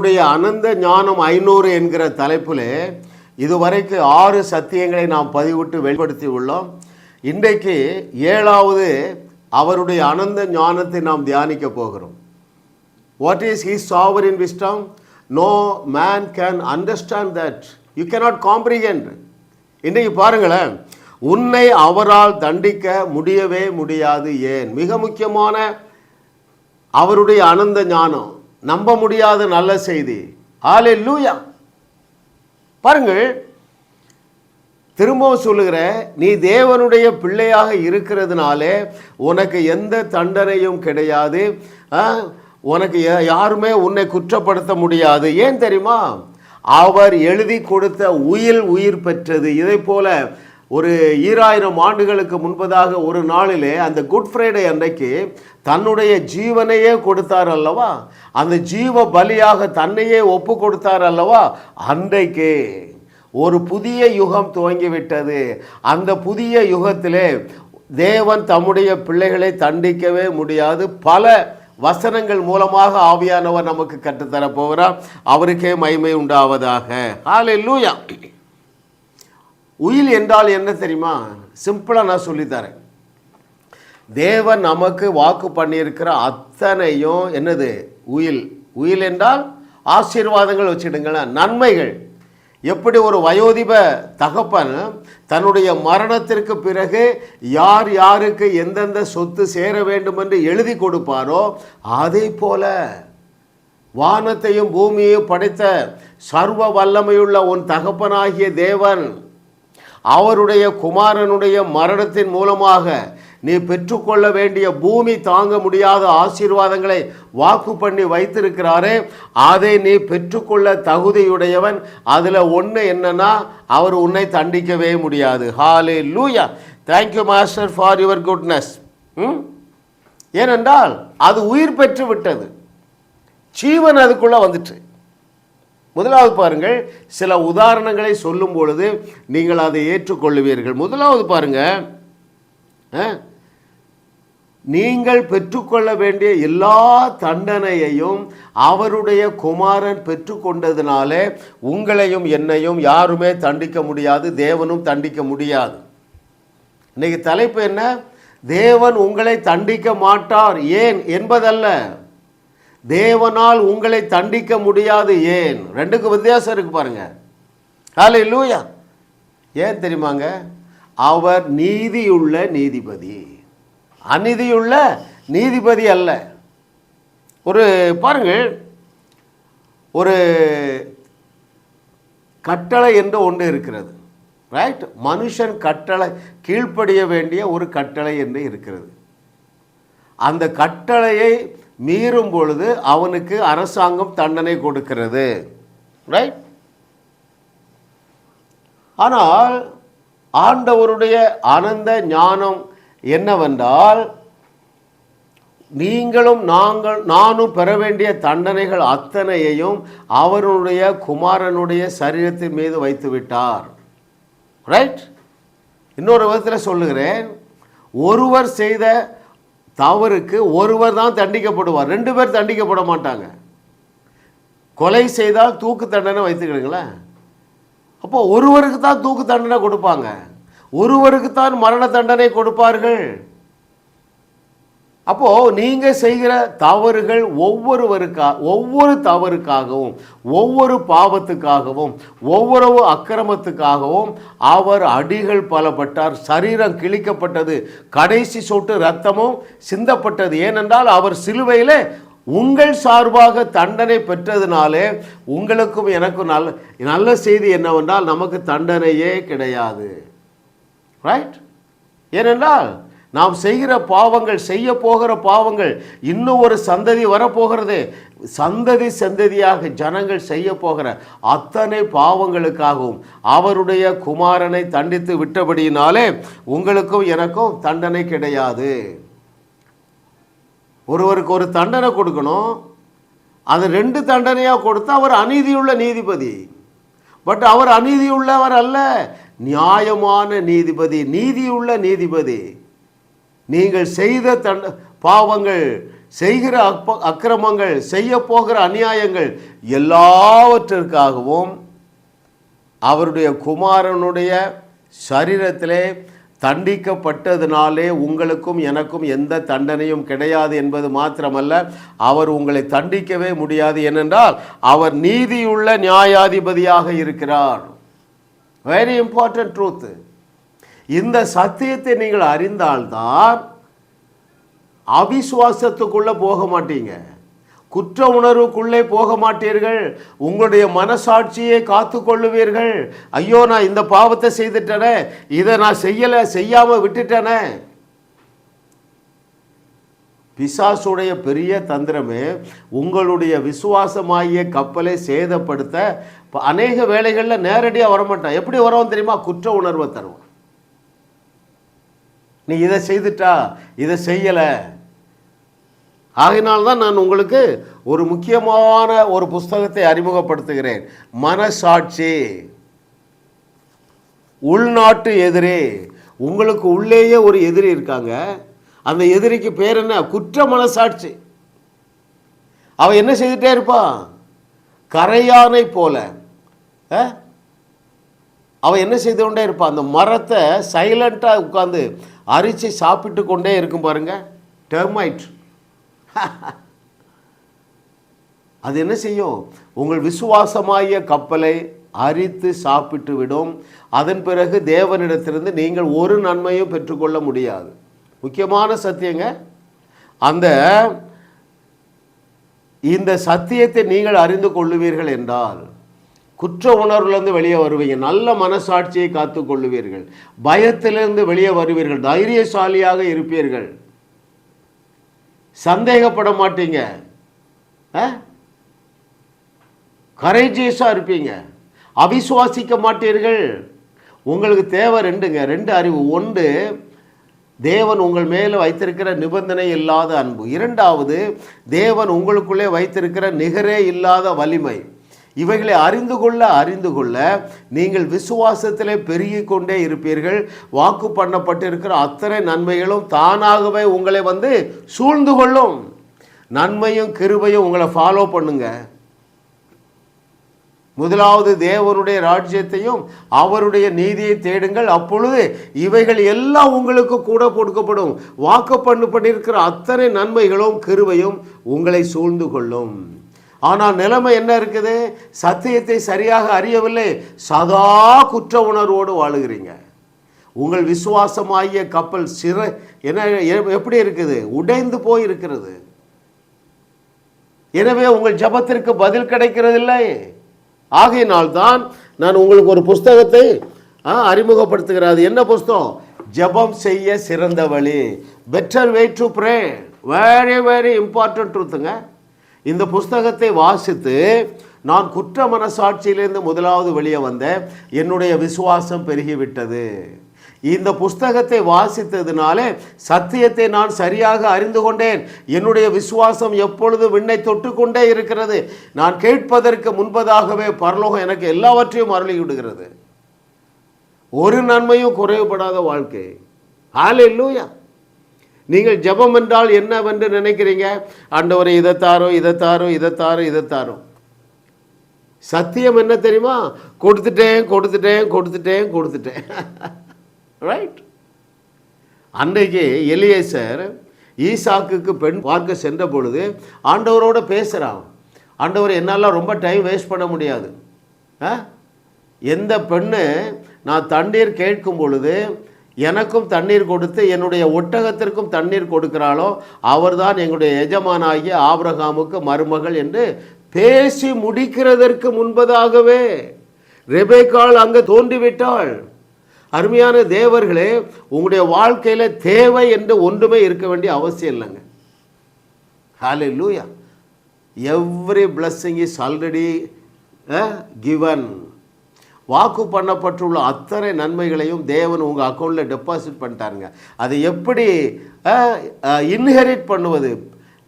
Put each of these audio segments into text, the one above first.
அவருடைய அனந்த ஞானம் ஐநூறு என்கிற தலைப்பில் இதுவரைக்கு ஆறு சத்தியங்களை நாம் பதிவிட்டு வெளிப்படுத்தி உள்ளோம். இன்றைக்கு ஏழாவது அவருடைய அனந்த ஞானத்தை நாம் தியானிக்க போகிறோம். What is his sovereign wisdom no man can understand that you cannot comprehend இன்றைக்கு பாருங்களேன் உன்னை அவரால் தண்டிக்க முடியவே முடியாது. ஏன்? மிக முக்கியமான அவருடைய அனந்த ஞானம். நம்ப முடியாத நல்ல செய்தி. ஆலே லூயா பாருங்கள் திரும்பவும் சொல்லுகிற நீ தேவனுடைய பிள்ளையாக இருக்கிறதுனாலே உனக்கு எந்த தண்டனையும் கிடையாது. ஆ, உனக்கு யாருமே உன்னை குற்றப்படுத்த முடியாது. ஏன் தெரியுமா? அவர் எழுதி கொடுத்த உயில் உயிர் பெற்றது. இதை போல ஒரு ஈராயிரம் ஆண்டுகளுக்கு முன்பதாக ஒரு நாளிலே அந்த குட் ஃப்ரைடே அன்றைக்கு தன்னுடைய ஜீவனையே கொடுத்தார் அல்லவா? அந்த ஜீவ பலியாக தன்னையே ஒப்பு கொடுத்தார் அல்லவா? அன்றைக்கு ஒரு புதிய யுகம் துவங்கிவிட்டது. அந்த புதிய யுகத்திலே தேவன் தம்முடைய பிள்ளைகளை தண்டிக்கவே முடியாது. பல வசனங்கள் மூலமாக ஆவியானவர் நமக்கு கற்றுத்தரப் போகிறார். அவருக்கே மய்மை உண்டாவதாக. ஹalleluya. உயில் என்றால் என்ன தெரியுமா? சிம்பிளாக நான் சொல்லித்தரேன். தேவன் நமக்கு வாக்கு பண்ணியிருக்கிற அத்தனையும் என்னது? உயில். உயில் என்றால் ஆசீர்வாதங்கள் வச்சுடுங்களேன் நன்மைகள். எப்படி ஒரு வயோதிப தகப்பன் தன்னுடைய மரணத்திற்கு பிறகு யார் யாருக்கு எந்தெந்த சொத்து சேர வேண்டும் என்று எழுதி கொடுப்பாரோ அதே போல வானத்தையும் பூமியையும் படைத்த சர்வ வல்லமையுள்ள உன் தகப்பனாகிய தேவன் அவருடைய குமாரனுடைய மரணத்தின் மூலமாக நீ பெற்றுக்கொள்ள வேண்டிய பூமி தாங்க முடியாத ஆசீர்வாதங்களை வாக்கு பண்ணி வைத்திருக்கிறாரே அதை நீ பெற்றுக்கொள்ள தகுதியுடையவன். அதில் ஒன்று என்னன்னா அவர் உன்னை தண்டிக்கவே முடியாது. Hallelujah thank you master for your goodness ம்? ஏனென்றால் அது உயிர் பெற்று விட்டது. ஜீவன் அதுக்குள்ளே வந்துட்டு. முதலாவது பாருங்கள் சில உதாரணங்களை சொல்லும் பொழுது நீங்கள் அதை ஏற்றுக்கொள்ளுவீர்கள். முதலாவது பாருங்கள் ஆ, நீங்கள் பெற்றுக்கொள்ள வேண்டிய எல்லா தண்டனையையும் அவருடைய குமாரன் பெற்றுக்கொண்டதுனாலே உங்களையும் என்னையும் யாருமே தண்டிக்க முடியாது தேவனும் தண்டிக்க முடியாது. இன்னைக்கு தலைப்பு என்ன? தேவன் உங்களை தண்டிக்க மாட்டார். ஏன்? என்பதல்ல. தேவனால் உங்களை தண்டிக்க முடியாது ஏன்? ரெண்டுக்கு வித்தியாசம் இருக்கு பாருங்க. ஹalleluya லூயா ஏன் தெரியுமாங்க? அவர் நீதியுள்ள நீதிபதி. அநீதியுள்ள நீதிபதி அல்ல. ஒரு பாருங்கள் ஒரு கட்டளை என்று ஒன்று இருக்கிறது. ரைட் மனுஷன் கட்டளை கீழ்ப்படிய வேண்டிய ஒரு கட்டளை என்று இருக்கிறது. அந்த கட்டளையை மீறும் பொழுது அவனுக்கு அரசாங்கம் தண்டனை கொடுக்கிறது. ரைட் ஆனால் ஆண்டவருடைய ஆனந்த ஞானம் என்னவென்றால் நீங்களும் நாங்கள் நானும் பெற வேண்டிய தண்டனைகள் அத்தனையையும் அவருடைய குமாரனுடைய சரீரத்தின் மீது வைத்து விட்டார் ரைட் இன்னொரு விதத்தில் சொல்லுகிறேன் ஒருவர் செய்த தவறுக்கு ஒருவர் தான் தண்டிக்கப்படுவார். ரெண்டு பேர் தண்டிக்கப்பட மாட்டாங்க. கொலை செய்தால் தூக்கு தண்டனை வைத்துக்கிடுங்களேன் அப்போ ஒருவருக்கு தான் தூக்கு தண்டனை கொடுப்பாங்க. ஒருவருக்கு தான் மரண தண்டனை கொடுப்பார்கள். அப்போது நீங்கள் செய்கிற தவறுகள் ஒவ்வொருவருக்கா ஒவ்வொரு தவறுக்காகவும் ஒவ்வொரு பாவத்துக்காகவும் ஒவ்வொரு அக்கிரமத்துக்காகவும் அவர் அடிகள் பலப்பட்டார் சரீரம் கிழிக்கப்பட்டது கடைசி சொட்டு ரத்தமும் சிந்தப்பட்டது. ஏனென்றால் அவர் சிலுவையில் உங்கள் சார்பாக தண்டனை பெற்றதுனாலே உங்களுக்கும் எனக்கும் நல்ல நல்ல செய்தி என்னவென்றால் நமக்கு தண்டனையே கிடையாது. ரைட் ஏனென்றால் நாம் செய்கிற பாவங்கள் செய்ய போகிற பாவங்கள் இன்னும் ஒரு சந்ததி வரப்போகிறது. சந்ததி சந்ததியாக ஜனங்கள் செய்ய போகிற அத்தனை பாவங்களுக்காகவும் அவருடைய குமாரனை தண்டித்து விட்டபடியினாலே உங்களுக்கும் எனக்கும் தண்டனை கிடையாது. ஒருவருக்கு ஒரு தண்டனை கொடுக்கணும். அது ரெண்டு தண்டனையாக கொடுத்தா அவர் அநீதியுள்ள நீதிபதி. பட் அவர் அநீதியுள்ளவர் அல்ல நியாயமான நீதிபதி நீதியுள்ள நீதிபதி. நீங்கள் செய்த தண்ட பாவங்கள் செய்கிற அக்ப அக்கிரமங்கள் செய்ய போகிற அநியாயங்கள் எல்லாவற்றிற்காகவும் அவருடைய குமாரனுடைய சரீரத்திலே தண்டிக்கப்பட்டதினாலே உங்களுக்கும் எனக்கும் எந்த தண்டனையும் கிடையாது என்பது மாத்திரமல்ல. அவர் உங்களை தண்டிக்கவே முடியாது ஏனென்றால் அவர் நீதியுள்ள நியாயாதிபதியாக இருக்கிறார். வெரி இம்பார்ட்டன்ட் ட்ரூத் இந்த சத்தியத்தை நீங்கள் அறிந்தால்தான் அவிசுவாசத்துக்குள்ள போக மாட்டீங்க. குற்ற உணர்வுக்குள்ளே போக மாட்டீர்கள். உங்களுடைய மனசாட்சியை காத்து கொள்ளுவீர்கள். ஐயோ நான் இந்த பாவத்தை செய்துட்டேனே. இதை நான் செய்யலை செய்யாமல் விட்டுட்டேனே. பிசாசுடைய பெரிய தந்திரமே உங்களுடைய விசுவாசமாகிய கப்பலை சேதப்படுத்த அநேக வேலைகளில் நேரடியாக வரமாட்டான். எப்படி வரோம் தெரியுமா? குற்ற உணர்வை தருவான். நீ இதை செய்துட்டா இதை செய்யலை. ஆகினால்தான் நான் உங்களுக்கு ஒரு முக்கியமான ஒரு புஸ்தகத்தை அறிமுகப்படுத்துகிறேன். மனசாட்சி. உள்நாட்டு எதிரி. உங்களுக்கு உள்ளேயே ஒரு எதிரி இருக்காங்க. அந்த எதிரிக்கு பேர் என்ன? குற்ற மனசாட்சி. அவன் என்ன செய்துட்டே இருப்பான் கரையானை போல. அவன் என்ன செய்து கொண்டே இருப்பான் அந்த மரத்தை சைலண்ட்டாக உட்காந்து அரிச்சு சாப்பிட்டு கொண்டே இருக்கும் பாருங்க. டெர்மைட் அது என்ன செய்யும்? உங்கள் விசுவாசமாகிய கப்பலை அரித்து சாப்பிட்டு விடும். அதன் பிறகு தேவனிடத்திலிருந்து நீங்கள் ஒரு நன்மையும் பெற்றுக்கொள்ள முடியாது. முக்கியமான சத்தியங்க அந்த இந்த சத்தியத்தை நீங்கள் அறிந்து கொள்ளுவீர்கள் என்றால் குற்ற உணர்வுலேருந்து வெளியே வருவீங்க. நல்ல மனசாட்சியை காத்து கொள்ளுவீர்கள். பயத்திலிருந்து வெளியே வருவீர்கள். தைரியசாலியாக இருப்பீர்கள். சந்தேகப்பட மாட்டீங்க. கரேஜியஸாக இருப்பீங்க. அவிசுவாசிக்க மாட்டீர்கள். உங்களுக்கு தேவை ரெண்டுங்க. ரெண்டு அறிவு. ஒன்று தேவன் உங்கள் மேலே வைத்திருக்கிற நிபந்தனை இல்லாத அன்பு. இரண்டாவது தேவன் உங்களுக்குள்ளே வைத்திருக்கிற நிகரே இல்லாத வலிமை. இவைகளை அறிந்து கொள்ள அறிந்து கொள்ள நீங்கள் விசுவாசத்திலே பெருகி கொண்டே இருப்பீர்கள். வாக்கு பண்ணப்பட்டிருக்கிற அத்தனை நன்மைகளும் தானாகவே உங்களை வந்து சூழ்ந்து கொள்ளும். நன்மையும் கிருபையும் உங்களை ஃபாலோ பண்ணுங்க. முதலாவது தேவனுடைய ராஜ்யத்தையும் அவருடைய நீதியை தேடுங்கள். அப்பொழுது இவைகள் எல்லாம் உங்களுக்கு கூட கொடுக்கப்படும். வாக்கு பண்ணு பண்ணியிருக்கிற அத்தனை நன்மைகளும் கிருபையும் உங்களை சூழ்ந்து கொள்ளும். ஆனால் நிலைமை என்ன இருக்குது? சத்தியத்தை சரியாக அறியவில்லை. சதா குற்ற உணர்வோடு வாழுகிறீங்க. உங்கள் விசுவாசமாகிய கப்பல் சிற என்ன எப்படி இருக்குது? உடைந்து போய் இருக்கிறது எனவே உங்கள் ஜெபத்திற்கு பதில் கிடைக்கிறதில்லை. ஆகையினால்தான் நான் உங்களுக்கு ஒரு புஸ்தகத்தை ஆ, அறிமுகப்படுத்துகிறேன். அது என்ன புஸ்தகம்? ஜெபம் செய்ய சிறந்த வழி. Better way to pray very very important ட்ரூத்துங்க இந்த புஸ்தகத்தை வாசித்து நான் குற்ற மனசாட்சியிலிருந்து முதலாவது வெளியே வந்த என்னுடைய விசுவாசம் பெருகிவிட்டது. இந்த புஸ்தகத்தை வாசித்ததுனாலே சத்தியத்தை நான் சரியாக அறிந்து கொண்டேன். என்னுடைய விசுவாசம் எப்பொழுது விண்ணை தொட்டு கொண்டே இருக்கிறது? நான் கேட்பதற்கு முன்பதாகவே பரலோகம் எனக்கு எல்லாவற்றையும் அருளி விடுகிறது ஒரு நன்மையும் குறைவுபடாத வாழ்க்கை. ஹalleluya நீங்கள் ஜெபம் என்றால் என்னவென்று நினைக்கிறீங்க? ஆண்டவரை இதை தாரோ இதை தாரோ இதை தாரோ இதை தாரோ. சத்தியம் என்ன தெரியுமா? கொடுத்துட்டேன் கொடுத்துட்டேன் கொடுத்துட்டேன் கொடுத்துட்டேன். ரைட் அன்றைக்கு எலியேசர் ஈசாக்குக்கு பெண் பார்க்க சென்ற பொழுது ஆண்டவரோட பேசுகிறான் ஆண்டவர் என்னால் ரொம்ப டைம் வேஸ்ட் பண்ண முடியாது. ஆ? எந்த பெண்ணு நான் தண்ணீர் கேட்கும் பொழுது எனக்கும் தண்ணீர் கொடுத்து என்னுடைய ஒட்டகத்திற்கும் தண்ணீர் கொடுக்கிறாளோ அவர்தான் எங்களுடைய எஜமானாகிய ஆப்ரஹாமுக்கு மருமகள் என்று பேசி முடிக்கிறதற்கு முன்பதாகவே ரெபேக்கால் அங்கே தோன்றிவிட்டாள். அருமையான தேவர்களே உங்களுடைய வாழ்க்கையில் தேவை என்று ஒன்றுமே இருக்க வேண்டிய அவசியம் இல்லைங்க. ஹalleluya every blessing is already given வாக்கு பண்ணப்பட்டுள்ள அத்தனை நன்மைகளையும் தேவன் உங்கள் அக்கௌண்ட்டில் டெபாசிட் பண்ணிட்டாருங்க. அதை எப்படி இன்ஹெரிட் பண்ணுவது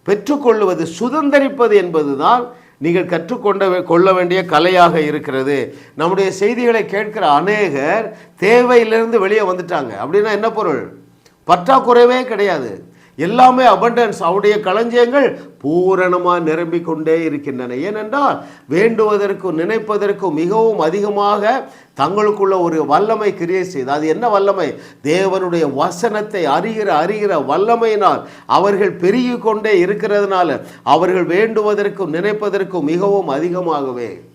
பெற்றுக்கொள்வது சுதந்தரிப்பது என்பதுதான் நீங்கள் கற்றுக்கொண்ட கொள்ள வேண்டிய கலையாக இருக்கிறது. நம்முடைய செய்திகளை கேட்கிற அநேகர் தேவையிலிருந்து வெளியே வந்துட்டாங்க. அப்படின்னா என்ன பொருள்? பற்றாக்குறைவே கிடையாது. எல்லாமே அபண்டன்ஸ் அவருடைய களஞ்சியங்கள் பூரணமாக நிரம்பிக் கொண்டே இருக்கின்றன. ஏனென்றால் வேண்டுவதற்கும் நினைப்பதற்கும் மிகவும் அதிகமாக தங்களுக்குள்ள ஒரு வல்லமை கிரியேட் செய்து அது என்ன வல்லமை? தேவனுடைய வசனத்தை அறிகிற அறிகிற வல்லமையினால் அவர்கள் பெருகி கொண்டே இருக்கிறதுனால அவர்கள் வேண்டுவதற்கும் நினைப்பதற்கும் மிகவும் அதிகமாகவே.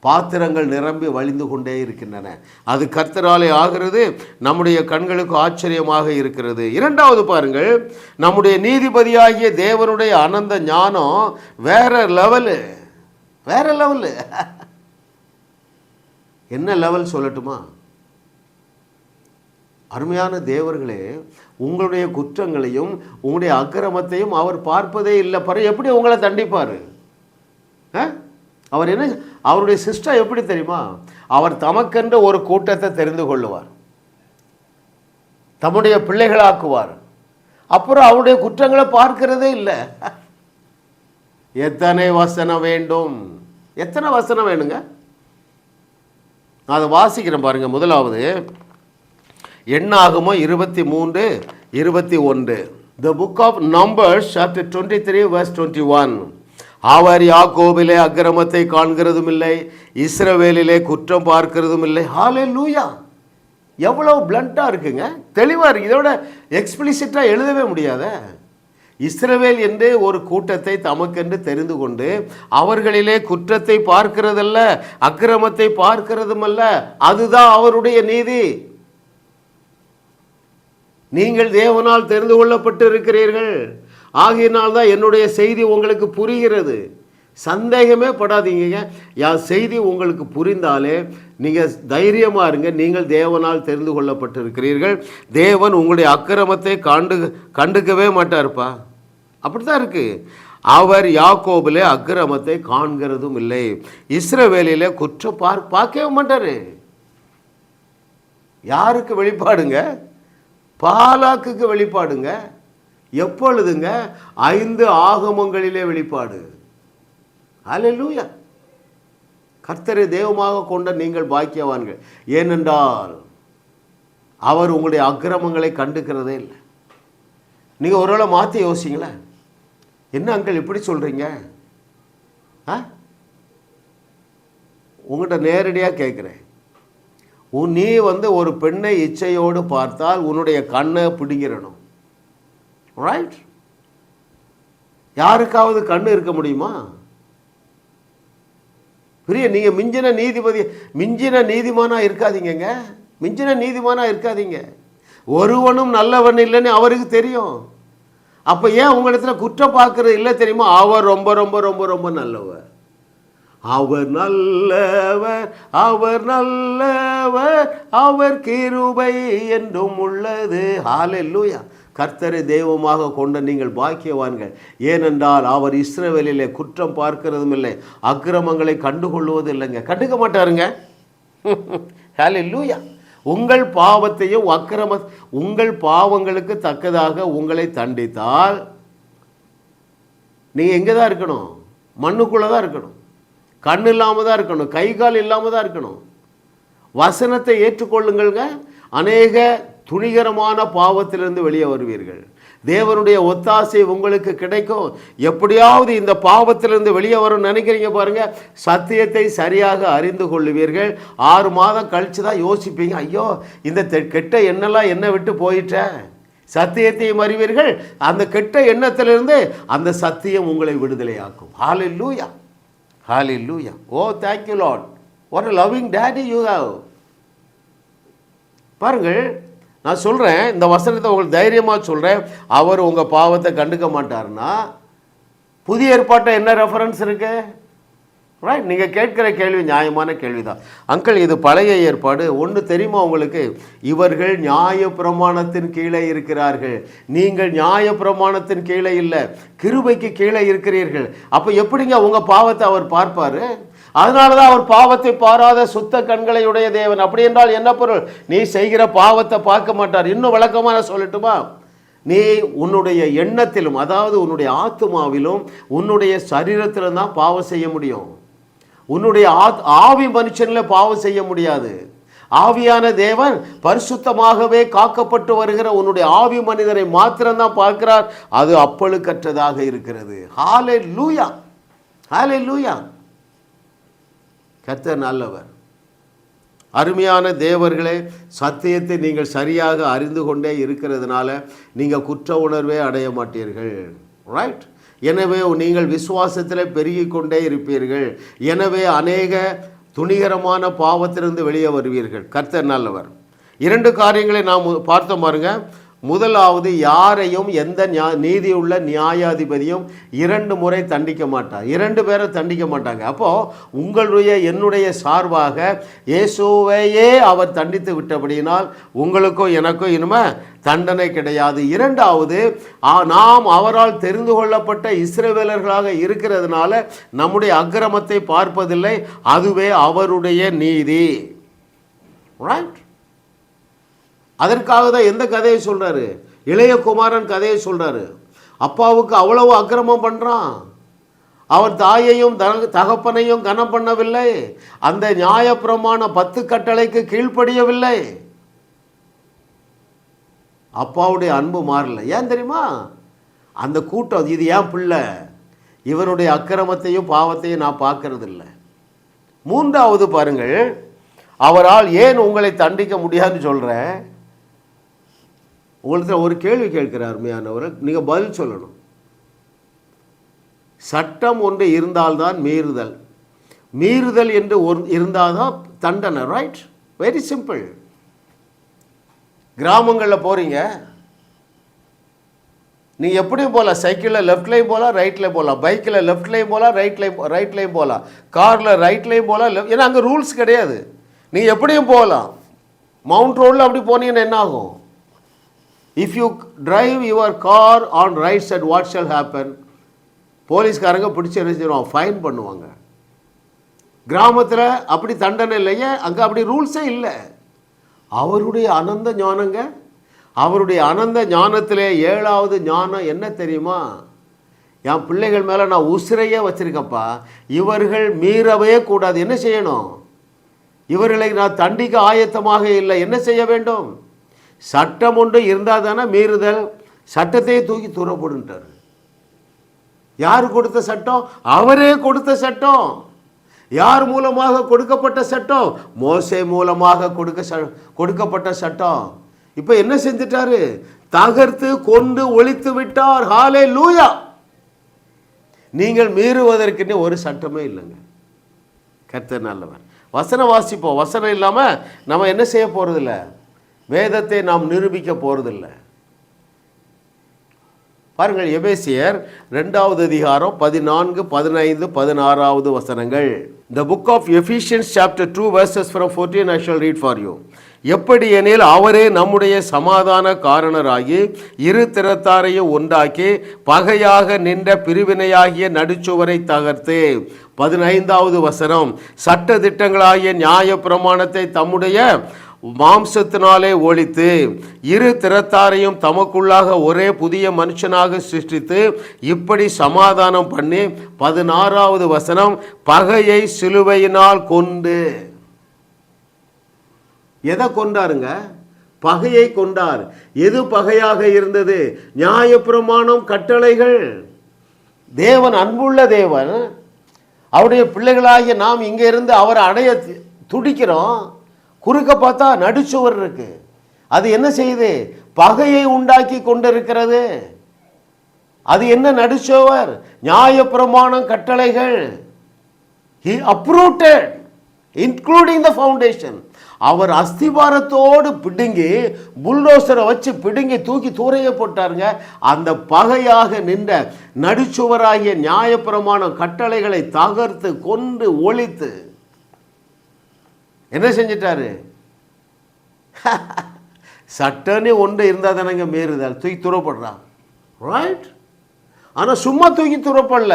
பாத்திரங்கள் நிரம்பி வழிந்து கொண்டே இருக்கின்றன. அது கர்த்தராலே ஆகிறது நம்முடைய கண்களுக்கு ஆச்சரியமாக இருக்கிறது. இரண்டாவது பாருங்கள் நம்முடைய நீதிபதியாகிய தேவனுடைய அனந்த ஞானம் வேற லெவலு வேற லெவலு என்ன லெவல் சொல்லட்டுமா? அருமையான தேவர்களே உங்களுடைய குற்றங்களையும் உங்களுடைய அக்கிரமத்தையும் அவர் பார்ப்பதே இல்லை. பாரு எப்படி உங்களை தண்டிப்பார்? ஆ? அவர் என்ன அவருடைய சிஸ்டம் எப்படி தெரியுமா? அவர் தமக்கென்று ஒரு கூட்டத்தை தெரிந்து கொள்ளுவார். தம்முடைய பிள்ளைகளாக்குவார். அப்புறம் அவருடைய குற்றங்களை பார்க்கிறதே இல்லை. எத்தனை வசனம் வேண்டும்? எத்தனை வசனம் வேணுங்க? நான் அதை வாசிக்கிறேன் பாருங்க. முதலாவது எண்ணாகுமோ இருபத்தி மூன்று இருபத்தி ஒன்று. The book of Numbers chapter twenty three verse twenty one அவர் யாக்கோபிலே அக்கிரமத்தை காண்கிறதும் இல்லை இஸ்ரவேலிலே குற்றம் பார்க்கிறதும் இல்லை ஹாலே லூயா எவ்வளோ பிளண்ட்டாக இருக்குங்க? தெளிவாக இருக்கு. இதோட எக்ஸ்பிளிசிட்டாக எழுதவே முடியாத. இஸ்ரவேல் என்று ஒரு கூட்டத்தை தமக்கென்று தெரிந்து கொண்டு அவர்களிலே குற்றத்தை பார்க்கிறதல்ல அக்கிரமத்தை பார்க்கிறதுமல்ல. அதுதான் அவருடைய நீதி. நீங்கள் தேவனால் தெரிந்து கொள்ளப்பட்டு இருக்கிறீர்கள் ஆகையினால் தான் என்னுடைய செய்தி உங்களுக்கு புரிகிறது. சந்தேகமே படாதீங்க. யா செய்தி உங்களுக்கு புரிந்தாலே நீங்கள் தைரியமாக இருங்க. நீங்கள் தேவனால் தெரிந்து கொள்ளப்பட்டிருக்கிறீர்கள். தேவன் உங்களுடைய அக்கிரமத்தை கண்டு கண்டுக்கவே மாட்டார்ப்பா. அப்படி தான் இருக்குது அவர் யாக்கோபிலே அக்கிரமத்தை காண்கிறதும் இல்லை. இஸ்ரவேலியில் குற்றம் பார் பார்க்கவே மாட்டார். யாருக்கு வெளிப்பாடுங்க? பாலாக்குக்கு வெளிப்பாடுங்க. எப்பொழுதுங்க? ஐந்து ஆகமங்களிலே வெளிப்பாடு. அல்லேலூயா கர்த்தரை தெய்வமாக கொண்ட நீங்கள் பாக்கியவான்கள். ஏனென்றால் அவர் உங்களுடைய அக்கிரமங்களை கண்டுக்கிறதே இல்லை. நீங்கள் ஒருவேளை மாற்றி யோசிங்களேன். என்ன அங்கிள் இப்படி சொல்கிறீங்க ஆ? உங்கள்கிட்ட நேரடியாக கேட்குறேன். உன் நீ வந்து ஒரு பெண்ணை இச்சையோடு பார்த்தால் உன்னுடைய கண்ணை பிடிங்கிறணும் ரைட் யாருக்காவது கண்ணு இருக்க முடியுமா? பிரிய நீங்கள் மிஞ்சின நீதிபதி மிஞ்சின நீதிமானாக இருக்காதீங்கங்க. மிஞ்சின நீதிமானாக இருக்காதீங்க. ஒருவனும் நல்லவன் இல்லைன்னு அவருக்கு தெரியும். அப்போ ஏன் உங்களிடத்துல குற்றம் பார்க்கறது இல்லை தெரியுமா? அவர் ரொம்ப ரொம்ப ரொம்ப ரொம்ப நல்லவர். அவர் நல்லவர் அவர் நல்லவர் அவர் கிருபை என்றும் உள்ளது. ஹாலெல்லூயா கர்த்தரை தெய்வமாக கொண்ட நீங்கள் பாக்கியவான்கள். ஏனென்றால் அவர் இஸ்ரவேலிலே குற்றம் பார்க்கிறதும் இல்லை அக்கிரமங்களை கண்டுகொள்வது இல்லைங்க கண்டுக்க மாட்டாருங்க. லூயா உங்கள் பாவத்தையும் அக்கிரம உங்கள் பாவங்களுக்கு தக்கதாக உங்களை தண்டித்தால் நீங்கள் எங்கே தான் இருக்கணும். மண்ணுக்குள்ளே தான் இருக்கணும். கண் இல்லாமல் தான் இருக்கணும். கை கால் இல்லாமல் தான் இருக்கணும். வசனத்தை ஏற்றுக்கொள்ளுங்கள்ங்க. அநேக துணிகரமான பாவத்திலிருந்து வெளியே வருவீர்கள். தேவனுடைய ஒத்தாசை உங்களுக்கு கிடைக்கும். எப்படியாவது இந்த பாவத்திலிருந்து வெளியே வரும் நினைக்கிறீங்க பாருங்கள் சத்தியத்தை சரியாக அறிந்து கொள்ளுவீர்கள். ஆறு மாதம் கழித்து தான் யோசிப்பீங்க. ஐயோ இந்த தெ- கெட்ட எண்ணெல்லாம் என்ன விட்டு போயிட்டேன் சத்தியத்தையும் அறிவீர்கள். அந்த கெட்ட எண்ணத்திலிருந்து அந்த சத்தியம் உங்களை விடுதலையாக்கும். ஹால் ஹalleluya oh thank you lord. What a loving daddy you have. பாருங்கள் நான் சொல்கிறேன் இந்த வசனத்தை உங்களுக்கு தைரியமாக சொல்கிறேன் அவர் உங்கள் பாவத்தை கண்டுக்க மாட்டார்னா புதிய ஏற்பாட்டை என்ன ரெஃபரன்ஸ் இருக்கு? ரைட் நீங்கள் கேட்குற கேள்வி நியாயமான கேள்வி தான் அங்கிள் இது பழைய ஏற்பாடு. ஒன்று தெரியுமா உங்களுக்கு? இவர்கள் நியாய பிரமாணத்தின் கீழே இருக்கிறார்கள். நீங்கள் நியாய பிரமாணத்தின் கீழே இல்லை கிருபைக்கு கீழே இருக்கிறீர்கள். அப்போ எப்படிங்க உங்கள் பாவத்தை அவர் பார்ப்பார்? அதனால தான் அவர் பாவத்தை பாராத சுத்த கண்களை உடைய தேவன். அப்படி என்றால் என்ன பொருள்? நீ செய்கிற பாவத்தை பார்க்க மாட்டார். இன்னும் விளக்கமாக நான் சொல்லட்டுமா? நீ உன்னுடைய எண்ணத்திலும் அதாவது உன்னுடைய ஆத்மாவிலும் உன்னுடைய சரீரத்திலும் தான் பாவம் செய்ய முடியும். உன்னுடைய ஆத் ஆவி மனுஷனில் பாவம் செய்ய முடியாது. ஆவியான தேவன் பரிசுத்தமாகவே காக்கப்பட்டு வருகிற உன்னுடைய ஆவி மனிதரை மாத்திரம்தான் பார்க்கிறார். அது அப்பழுக்கற்றதாக இருக்கிறது. ஹாலே லூயா ஹாலே லூயா கர்த்தர் நல்லவர். அருமையான தேவர்களே சத்தியத்தை நீங்கள் சரியாக அறிந்து கொண்டே இருக்கிறதுனால நீங்கள் குற்ற உணர்வே அடைய மாட்டீர்கள். ரைட் எனவே நீங்கள் விசுவாசத்தில் பெருகி கொண்டே இருப்பீர்கள். எனவே அநேக துணிகரமான பாவத்திலிருந்து வெளியே வருவீர்கள். கர்த்தர் நல்லவர். இரண்டு காரியங்களை நாம் பார்த்தோம் பாருங்கள் முதலாவது யாரையும் எந்த நியா நீதியுள்ள நியாயாதிபதியும் இரண்டு முறை தண்டிக்க மாட்டார். இரண்டு பேரை தண்டிக்க மாட்டாங்க. அப்போது உங்களுடைய என்னுடைய சார்பாக இயேசுவையே அவர் தண்டித்து விட்டபடியினால் உங்களுக்கும் எனக்கும் இனிமே தண்டனை கிடையாது. இரண்டாவது நாம் அவரால் தெரிந்து கொள்ளப்பட்ட இஸ்ரவேலர்களாக இருக்கிறதுனால நம்முடைய அக்கிரமத்தை பார்ப்பதில்லை. அதுவே அவருடைய நீதி. ரைட் அதற்காக தான் எந்த கதையை சொல்கிறாரு இளைய குமாரன் கதையை சொல்கிறாரு அப்பாவுக்கு அவ்வளவு அக்கிரமம் பண்ணுறான் அவன் தாயையும் தகப்பனையும் கனம் பண்ணவில்லை. அந்த நியாயப்பிரமாண பத்து கட்டளைக்கு கீழ்ப்படியவில்லை. அப்பாவுடைய அன்பு மாறல. ஏன் தெரியுமா? அந்த கூட்டம் இது ஏன் பிள்ளை? இவனுடைய அக்கிரமத்தையும் பாவத்தையும் நான் பார்க்கறது இல்லை மூன்றாவது பாருங்கள் அவரால் ஏன் உங்களை தண்டிக்க முடியாதுன்னு சொல்கிறேன் உங்கள்கிட்ட ஒரு கேள்வி கேட்கிற அருமையானவர். நீங்கள் பதில் சொல்லணும். சட்டம் ஒன்று இருந்தால்தான் மீறுதல். மீறுதல் என்று ஒரு இருந்தால்தான் தண்டனை ரைட் வெரி சிம்பிள் கிராமங்களில் போகிறீங்க நீ எப்படியும் போகலாம் சைக்கிளில் லெஃப்ட்லேயும் போகலாம் ரைட்லேயும் போகலாம் பைக்கில் லெஃப்ட்லேயும் போகலாம் ரைட்லேயும் ரைட்லேயும் போகலாம் காரில் ரைட்லேயும் போகலாம் லெஃப்ட் ஏன்னா அங்கே ரூல்ஸ் கிடையாது. நீ எப்படியும் போகலாம் மவுண்ட் ரோடில் அப்படி போனீங்கன்னா என்ன ஆகும்? If you drive your car on right side what shall happen போலீஸ்காரங்க பிடிச்சி என்ன செய்வாங்க? ஃபைன் பண்ணுவாங்க. கிராமத்தில் அப்படி தண்டனை இல்லையே அங்கே அப்படி ரூல்ஸே இல்லை. அவருடைய அனந்த ஞானங்க அவருடைய அனந்த ஞானத்திலே ஏழாவது ஞானம் என்ன தெரியுமா? என் பிள்ளைகள் மேலே நான் உசிரையே வச்சுருக்கப்பா. இவர்கள் மீறவே கூடாது. என்ன செய்யணும்? இவர்களை நான் தண்டிக்க ஆயத்தமாக இல்லை. என்ன செய்ய வேண்டும்? சட்டம் ஒன்று இருந்தால் தானே மீறுதல்? சட்டத்தையே தூக்கி தூரப்படுன்ட்டார் யார் கொடுத்த சட்டம்? அவரே கொடுத்த சட்டம். யார் மூலமாக கொடுக்கப்பட்ட சட்டம்? மோசை மூலமாக கொடுக்க ச- கொடுக்கப்பட்ட சட்டம். இப்போ என்ன செஞ்சிட்டாரு? தகர்த்து கொண்டு ஒழித்து விட்டார். ஹாலே லூயா நீங்கள் மீறுவதற்குன்னு ஒரு சட்டமே இல்லைங்க. கருத்து நல்லவர். வசனம் வாசிப்போம். வசனம் இல்லாமல் நம்ம என்ன செய்ய போகிறதில்ல வேதத்தை நாம் நிரூபிக்க போகிறதில்ல பாருங்கள் எபேசியர் ரெண்டாவது அதிகாரம் பதினான்கு பதினைந்து பதினாறாவது வசனங்கள். The book of Ephesians chapter two verses from fourteen I shall read for you எப்படி எனில் அவரே நம்முடைய சமாதான காரணராகி இரு திறத்தாரையும் உண்டாக்கி பகையாக நின்ற பிரிவினையாகிய நடுச்சுவரை தகர்த்து. பதினைந்தாவது வசனம் சட்ட திட்டங்களாகிய நியாய பிரமாணத்தை தம்முடைய மாம்சத்தினாலே ஒழித்து இரு திறத்தாரையும் தமக்குள்ளாக ஒரே புதிய மனுஷனாக சிருஷ்டித்து இப்படி சமாதானம் பண்ணி பதினாறாவது வசனம் பகையை சிலுவையினால் கொண்டு எதை கொண்டாருங்க? பகையை கொண்டார். எது பகையாக இருந்தது? நியாயப்பிரமாணம் கட்டளைகள். தேவன் அன்புள்ள தேவன் அவருடைய பிள்ளைகளாகிய நாம் இங்கே இருந்து அவரை அடைய துடிக்கிறோம். குறுக்க பார்த்தா நடுச்சுவர் இருக்கு. அது என்ன செய்யுது? பகையை உண்டாக்கி கொண்டிருக்கிறது. அது என்ன நடுச்சுவர்? நியாயப்பிரமாணம் கட்டளைகள். He uprooted including the foundation அவர் அஸ்திபாரத்தோடு பிடுங்கி புல்டோசரை வச்சு பிடுங்கி தூக்கி தூரைய போட்டாருங்க. அந்த பகையாக நின்ற நடுச்சுவராகிய நியாயப்பிரமாணம் கட்டளைகளை தகர்த்து கொண்டு ஒழித்து என்ன செஞ்சிட்டாரு? சட்டன்னு ஒன்று இருந்தால் தானேங்க மீறுதல் தூக்கி துறப்படுறான் ரைட் ஆனால் சும்மா தூக்கி துறப்படல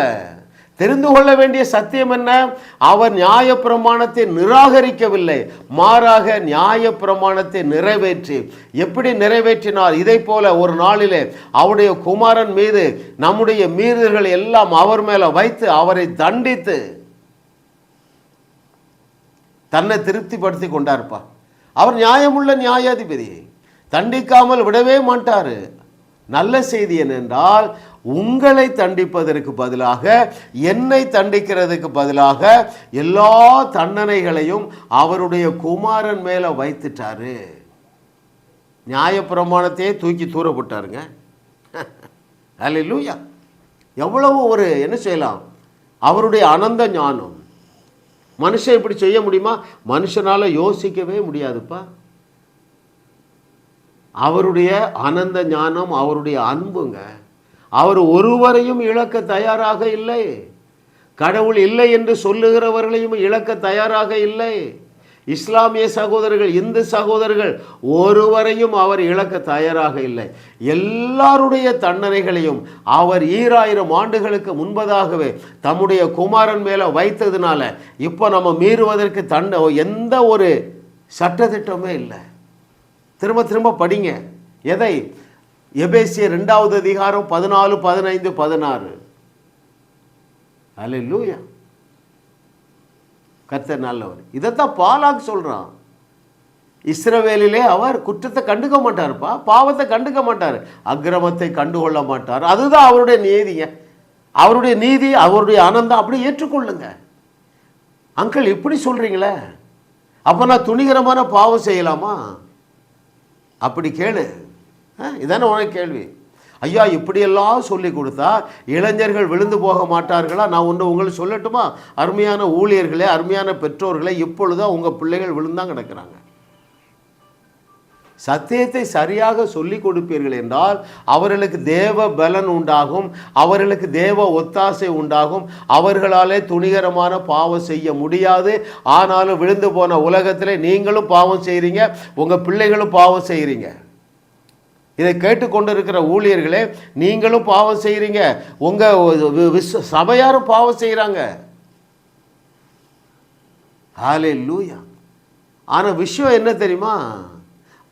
தெரிந்து கொள்ள வேண்டிய சத்தியம் என்ன? அவர் நியாயப்பிரமாணத்தை நிராகரிக்கவில்லை. மாறாக நியாயப்பிரமாணத்தை நிறைவேற்றி. எப்படி நிறைவேற்றினார்? இதை போல ஒரு நாளிலே அவருடைய குமாரன் மீது நம்முடைய மீறுதல்கள் எல்லாம் அவர் மேலே வைத்து அவரை தண்டித்து தன்னை திருப்திப்படுத்தி கொண்டார்ப்பா. அவர் நியாயமுள்ள நியாயாதிபதி தண்டிக்காமல் விடவே மாட்டார். நல்ல செய்தி என்னென்றால் உங்களை தண்டிப்பதற்கு பதிலாக என்னை தண்டிக்கிறதுக்கு பதிலாக எல்லா தண்டனைகளையும் அவருடைய குமாரன் மேலே வைத்துட்டாரு. நியாயப்பிரமாணத்தையே தூக்கி தூரப்பட்டாருங்க அல்ல லூயா எவ்வளவு ஒரு என்ன செய்யலாம்? அவருடைய அனந்த ஞானம். மனுஷன் இப்படி செய்ய முடியுமா? மனுஷனால யோசிக்கவே முடியாதுப்பா. அவருடைய அனந்த ஞானம் அவருடைய அன்புங்க. அவர் ஒருவரையும் இழக்க தயாராக இல்லை. கடவுள் இல்லை என்று சொல்லுகிறவர்களையும் இழக்க தயாராக இல்லை. இஸ்லாமிய சகோதரர்கள் இந்து சகோதரர்கள் ஒருவரையும் அவர் இழக்க தயாராக இல்லை. எல்லாருடைய தண்டனைகளையும் அவர் ஈராயிரம் ஆண்டுகளுக்கு முன்பதாகவே தம்முடைய குமாரன் மேலே வைத்ததுனால இப்போ நம்ம மீறுவதற்கு தண்ட எந்த ஒரு சட்டத்திட்டமே இல்லை. திரும்ப திரும்ப படிங்க. எதை? எபேசிய ரெண்டாவது அதிகாரம் பதினாலு பதினைந்து பதினாறு. அல்லேலூயா. கர்த்தர் நல்லவர். இதைத்தான் பாலாக் சொல்கிறான் இஸ்ரவேலிலே அவர் குற்றத்தை கண்டுக்க மாட்டார்ப்பா பாவத்தை கண்டுக்க மாட்டார். அக்கிரமத்தை கண்டுகொள்ள மாட்டார். அதுதான் அவருடைய நீதிங்க. அவருடைய நீதி அவருடைய ஆனந்தம் அப்படி ஏற்றுக்கொள்ளுங்க. அங்கிள் இப்படி சொல்கிறீங்களே அப்போ நான் துணிகரமான பாவம் செய்யலாமா? அப்படி கேளு. ஆ, இதானே உனக்கு கேள்வி. ஐயா இப்படியெல்லாம் சொல்லி கொடுத்தா இளைஞர்கள் விழுந்து போக மாட்டார்களா? நான் ஒன்று உங்களுக்கு சொல்லட்டுமா? அருமையான ஊழியர்களே அருமையான பெற்றோர்களே இப்பொழுதுதான் உங்கள் பிள்ளைகள் விழுந்தான் கிடக்கிறாங்க. சத்தியத்தை சரியாக சொல்லிக் கொடுப்பீர்கள் என்றால் அவர்களுக்கு தேவ பலன் உண்டாகும் அவர்களுக்கு தேவ ஒத்தாசை உண்டாகும் அவர்களாலே துணிகரமான பாவம் செய்ய முடியாது. ஆனாலும் விழுந்து போன உலகத்தில் நீங்களும் பாவம் செய்கிறீங்க உங்கள் பிள்ளைகளும் பாவம் செய்கிறீங்க இதை கேட்டுக்கொண்டு இருக்கிற ஊழியர்களே நீங்களும் பாவம் செய்கிறீங்க உங்கள் விஸ்வ சபையாரும் பாவம் செய்கிறாங்க ஹாலே லூயா ஆனால் விஷயம் என்ன தெரியுமா?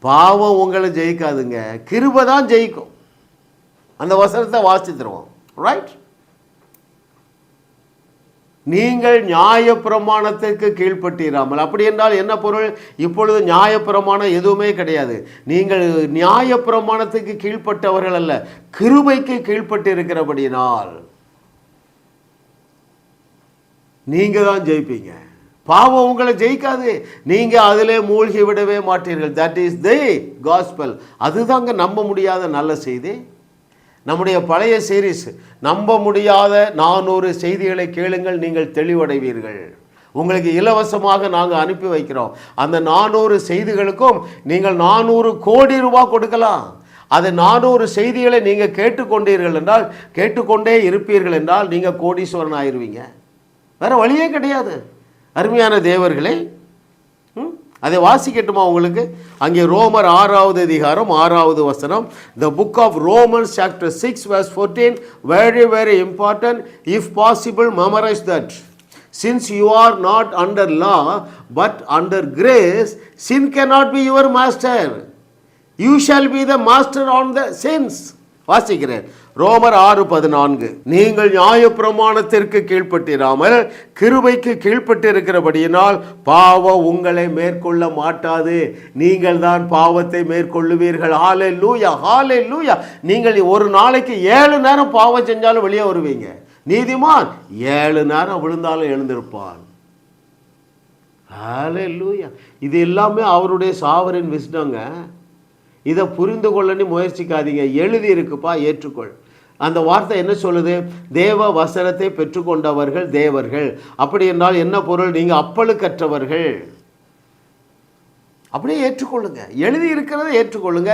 பாவம் உங்களை ஜெயிக்காதுங்க. கிருபை தான் ஜெயிக்கும். அந்த வசனத்தை வாசித்து தருவோம் ரைட் நீங்கள் நியாயப்பிரமாணத்திற்கு கீழ்ப்பட்டிராமல். அப்படி என்றால் என்ன பொருள்? இப்பொழுது நியாயப்பிரமாணம் எதுவுமே கிடையாது. நீங்கள் நியாயப்பிரமாணத்துக்கு கீழ்ப்பட்டவர்கள் அல்ல கிருபைக்கு கீழ்ப்பட்டிருக்கிறபடினால் நீங்க தான் ஜெயிப்பீங்க. பாவம் உங்களை ஜெயிக்காது. நீங்க அதிலே மூழ்கி விடவே மாட்டீர்கள். தட் இஸ் தி காஸ்பல் அதுதாங்க நம்ப முடியாத நல்ல செய்தி. நம்முடைய பழைய சீரீஸ் நம்ப முடியாத நானூறு செய்திகளை கேளுங்கள் நீங்கள் தெளிவடைவீர்கள். உங்களுக்கு இலவசமாக நாங்கள் அனுப்பி வைக்கிறோம். அந்த நானூறு செய்திகளுக்கும் நீங்கள் நானூறு கோடி ரூபாய் கொடுக்கலாம். அது நானூறு செய்திகளை நீங்கள் கேட்டுக்கொண்டீர்கள் என்றால் கேட்டுக்கொண்டே இருப்பீர்கள் என்றால் நீங்கள் கோடீஸ்வரன் ஆயிருவீங்க. வேறு வழியே கிடையாது. அருமையான தேவர்களை அதை வாசிக்கட்டுமா உங்களுக்கு? அங்கே ரோமர் ஆறாவது அதிகாரம் ஆறாவது வசனம். The book of Romans chapter six verse fourteen very very important if possible memorize that sins you are not under law but under grace sin can not be your master you shall be the master on the sins வாசிக்கிறேன். ரோமர் ஆறு பதினான்கு. நீங்கள் நியாயப்பிரமாணத்திற்கு கீழ்ப்பட்டிராமல் கிருபைக்கு கீழ்ப்பட்டிருக்கிறபடியினால் பாவம் உங்களை மேற்கொள்ள மாட்டாது. நீங்கள் தான் பாவத்தை மேற்கொள்ளுவீர்கள். ஹாலே லூயா ஹாலே லூயா நீங்கள் ஒரு நாளைக்கு ஏழு நேரம் பாவம் செஞ்சாலும் வெளியே வருவீங்க. நீதிமான் ஏழு நேரம் விழுந்தாலும் எழுந்திருப்பான். ஹalleluya. இது எல்லாமே அவருடைய சாவரின் விஸ்டங்க இதை புரிந்து கொள்ளன்னு முயற்சிக்காதீங்க. எழுதி இருக்குப்பா ஏற்றுக்கொள். அந்த வார்த்தை என்ன சொல்லுது? தேவ வசனத்தை பெற்றுக்கொண்டவர்கள் தேவர்கள். அப்படி என்றால் என்ன பொருள்? நீங்கள் அப்பழுக்கற்றவர்கள். அப்படியே ஏற்றுக்கொள்ளுங்க. எழுதி இருக்கிறதை ஏற்றுக்கொள்ளுங்க.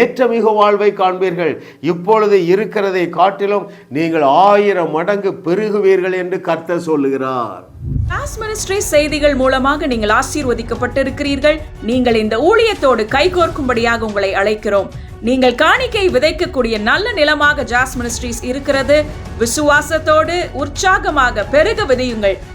ஏற்ற மிக வாழ்வை காண்பீர்கள். இப்பொழுது இருக்கிறதை காட்டிலும் நீங்கள் ஆயிரம் மடங்கு பெருகுவீர்கள் என்று கர்த்த சொல்லுகிறார். டாஸ் மினிஸ்ட்ரி செய்திகள் மூலமாக நீங்கள் ஆசீர்வதிக்கப்பட்டிருக்கிறீர்கள். நீங்கள் இந்த ஊழியத்தோடு கைகோர்க்கும்படியாக உங்களை அழைக்கிறோம். நீங்கள் காணிக்கை விதைக்கக்கூடிய நல்ல நிலமாக ஜாஸ் மினிஸ்ட்ரீஸ் இருக்கிறது. விசுவாசத்தோடு உற்சாகமாக பெருக விதையுங்கள்.